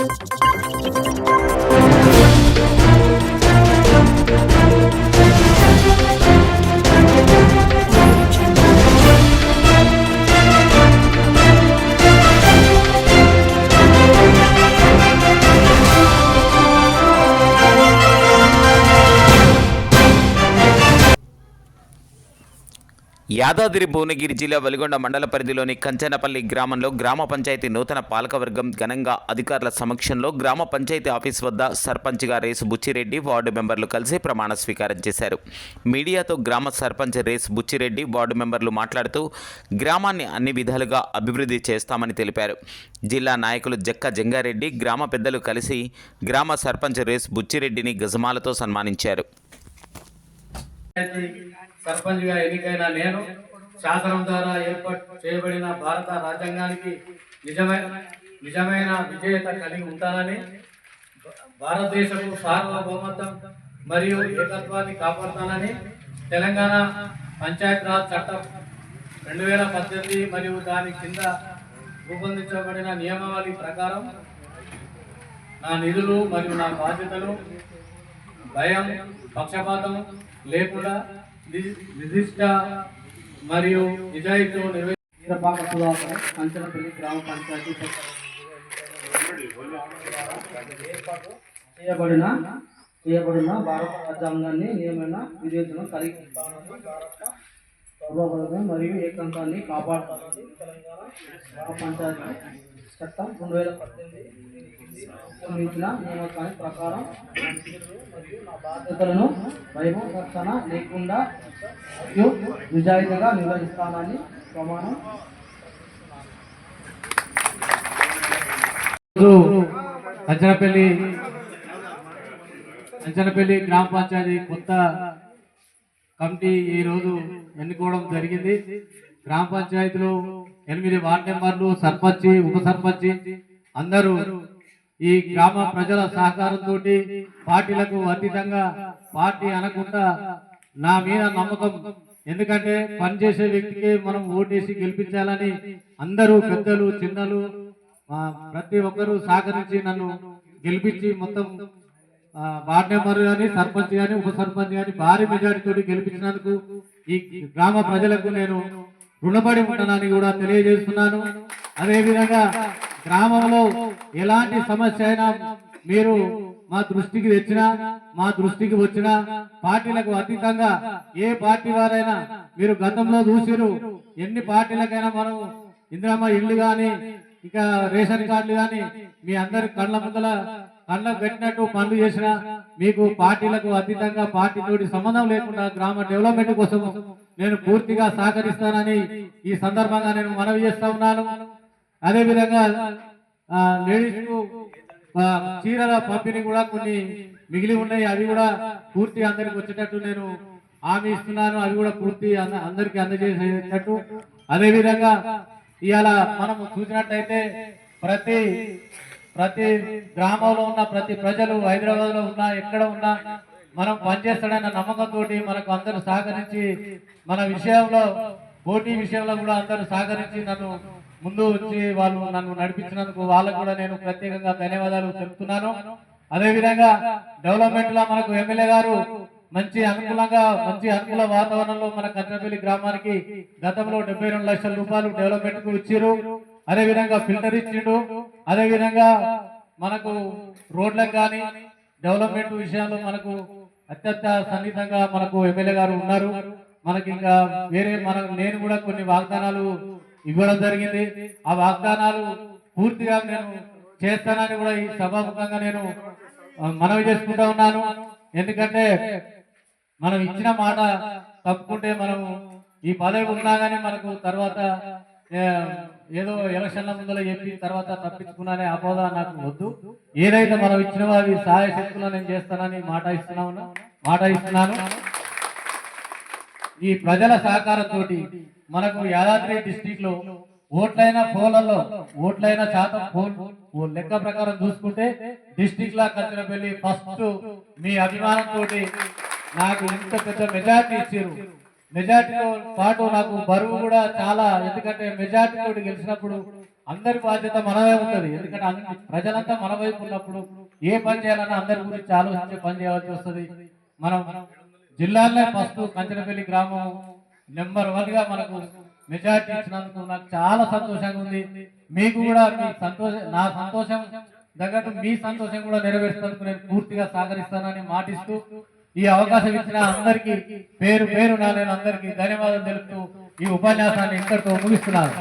Thank you. Yadadri Bhuvanagiri జిల్లా వెలుగొండ మండల పరిధిలోని కంచనపల్లి గ్రామంలో గ్రామ పంచాయతీ నూతన పాలకవర్గం ఘనంగా అధికారుల సమక్షంలో గ్రామ పంచాయతీ ఆఫీస్ వద్ద సర్పంచ్గా రేసు బుచ్చిరెడ్డి వార్డు మెంబర్లు కలిసి ప్రమాణ స్వీకారం చేశారు. మీడియాతో గ్రామ సర్పంచ్ రేసు బుచ్చిరెడ్డి వార్డు మెంబర్లు మాట్లాడుతూ గ్రామాన్ని అన్ని విధాలుగా అభివృద్ధి చేస్తామని తెలిపారు. జిల్లా నాయకులు జక్క జంగారెడ్డి గ్రామ పెద్దలు కలిసి గ్రామ సర్పంచ్ రేసు బుచ్చిరెడ్డిని గజమాలతో సన్మానించారు. సర్పంచ్గా ఎన్నికైన నేను శాసనం ద్వారా ఏర్పాటు చేయబడిన భారత రాజ్యాంగానికి నిజమైన నిజమైన విజేత కలిగి ఉంటానని భారతదేశపు సార్వభౌమత్వం మరియు ఏకత్వాన్ని కాపాడుతానని తెలంగాణ పంచాయత్ రాజ్ చట్టం రెండు వేల పద్దెనిమిది మరియు దాని కింద రూపొందించబడిన నియమావళి ప్రకారం నా నిధులు మరియు నా బాధ్యతలు భయం పక్షపాతం లేకుండా నిర్దిష్ట మరియు నిజాయితీతో నిర్వహించిన కంచనపల్లి గ్రామ పంచాయతీ ఏర్పాటు చేయబడిన చేయబడిన భారత రాజ్యాంగాన్ని నియమైన విధేయతను కలిగి ఉంటానని భారత సర్వభౌమ మరియు ఏకాంతాన్ని కాపాడుతానని తెలంగాణ గ్రామ పంచాయతీ చట్టం రెండు వేల పద్దెనిమిది రూపొందించిన ప్రకారం మరియు నా బాధ్యతలను భయం లేకుండా మరియు నిజాయితీగా నిర్వహిస్తానని ప్రమాణం అంచనపల్లి అంచనపల్లి గ్రామ పంచాయతీ కొత్త కమిటీ ఈ రోజు ఎన్నుకోవడం జరిగింది. గ్రామ పంచాయతీలో ఎనిమిది వార్డు మెంబర్లు సర్పంచ్ ఉప సర్పంచ్ అందరూ ఈ గ్రామ ప్రజల సహకారంతో పార్టీలకు అతీతంగా పార్టీ అనకుండా నా మీద నమ్మకం. ఎందుకంటే పనిచేసే వ్యక్తికి మనం ఓటేసి గెలిపించాలని అందరూ పెద్దలు చిన్నలు ప్రతి ఒక్కరూ సహకరించి నన్ను గెలిపించి మొత్తం వార్డ్ మెంబర్ కానీ సర్పంచ్ కానీ ఉప సర్పంచ్ కానీ భారీ మెజారిటీతో గెలిపించినందుకు ఈ గ్రామ ప్రజలకు నేను రుణపడి ఉంటానని కూడా తెలియజేస్తున్నాను. అదేవిధంగా గ్రామంలో ఎలాంటి సమస్య అయినా మీరు మా దృష్టికి తెచ్చినా మా దృష్టికి వచ్చినా పార్టీలకు అతీతంగా ఏ పార్టీ వారైనా మీరు గతంలో చూసిరు ఎన్ని పార్టీలకైనా మనం ఇందిరమ్మ ఇల్లు కానీ ఇక రేషన్ కార్డులు కానీ మీ అందరి కళ్ళ ముందల అన్నం పెట్టినట్టు పనులు చేసిన మీకు పార్టీలకు అతీతంగా పార్టీతోటి సంబంధం లేకుండా గ్రామ డెవలప్మెంట్ కోసం నేను పూర్తిగా సహకరిస్తానని ఈ సందర్భంగా నేను మనవి చేస్తా ఉన్నాను. అదేవిధంగా లేడీస్కు చీరల పంపిణీ కూడా కొన్ని మిగిలి ఉన్నాయి. అవి కూడా పూర్తి అందరికి వచ్చేటట్టు నేను హామీ ఇస్తున్నాను. అవి కూడా పూర్తి అంద- అందరికి అందజేసేటట్టు. అదేవిధంగా ఇవాళ మనం చూసినట్టయితే ప్రతి ప్రతి గ్రామంలో ఉన్న ప్రతి ప్రజలు హైదరాబాద్లో ఉన్నా ఎక్కడ ఉన్నా మనం పనిచేస్తాడన్న నమ్మకంతో మనకు అందరూ సహకరించి మన విషయంలో పోటీ విషయంలో కూడా అందరూ సహకరించి నన్ను ముందు వచ్చి వాళ్ళు నన్ను నడిపించినందుకు వాళ్ళకు కూడా నేను ప్రత్యేకంగా ధన్యవాదాలు తెలుపుతున్నాను. అదేవిధంగా డెవలప్మెంట్లో మనకు ఎమ్మెల్యే గారు మంచి అనుకూలంగా మంచి అనుకూల వాతావరణంలో మన కన్నపల్లి గ్రామానికి గతంలో డెబ్బై రెండు లక్షల రూపాయలు డెవలప్మెంట్కు ఇచ్చారు. అదే విధంగా ఫిల్టర్ ఇచ్చిండు. అదే విధంగా మనకు రోడ్లకు కానీ డెవలప్మెంట్ విషయంలో మనకు అత్యంత సన్నిహితంగా మనకు ఎమ్మెల్యే గారు ఉన్నారు. మనకి ఇంకా వేరే మనకు నేను కూడా కొన్ని వాగ్దానాలు ఇవ్వడం జరిగింది. ఆ వాగ్దానాలు పూర్తిగా నేను చేస్తానని కూడా ఈ సభాముఖంగా నేను మనవి చేసుకుంటా ఉన్నాను. ఎందుకంటే మనం ఇచ్చిన మాట తప్పుకుంటే మనం ఈ పదవి ఉన్నా కానీ మనకు తర్వాత ఏదో ఎలక్షన్ల ముందులో చెప్పి తర్వాత తప్పించుకున్నానే అపోదా నాకు వద్దు. ఏదైతే మనం ఇచ్చిన అవి సహాయ శక్తులు నేను చేస్తానని మాట ఇస్తున్నాను మాట ఇస్తున్నాను. ఈ ప్రజల సహకారంతో మనకు యాదాద్రి డిస్టిక్లో ఓట్లైన పోలల్లో ఓట్లైన శాతం పోల్ లెక్క ప్రకారం చూసుకుంటే డిస్టిక్ లా కచ్చినపల్లి ఫస్ట్ మీ అభిమానంతో నాకు ఇంత పెద్ద మెజార్టీ ఇచ్చారు. మెజార్టీతో పాటు నాకు బరువు కూడా చాలా ఎందుకంటే మెజార్టీ తోటి గెలిచినప్పుడు అందరి బాధ్యత మనమే ఉంటుంది. ఎందుకంటే ప్రజలంతా మన వైపు ఉన్నప్పుడు ఏ పని చేయాలన్నా అందరి గురించి ఆలోచించి పని చేయవలసి వస్తుంది. మనం జిల్లాలో ఫస్ట్ కంచనపల్లి గ్రామం నెంబర్ వన్గా మనకు మెజార్టీ ఇచ్చినందుకు నాకు చాలా సంతోషంగా ఉంది. మీకు కూడా మీ సంతోష నా సంతోషం తగ్గట్టు మీ సంతోషం కూడా నెరవేర్చేందుకు నేను పూర్తిగా సహకరిస్తానని మాటిస్తూ ఈ అవకాశం ఇచ్చిన అందరికీ పేరు పేరు నా నేను అందరికీ ధన్యవాదాలు తెలుపుతూ ఈ ఉపన్యాసాన్ని ఇంతటితో ముగిస్తున్నాను.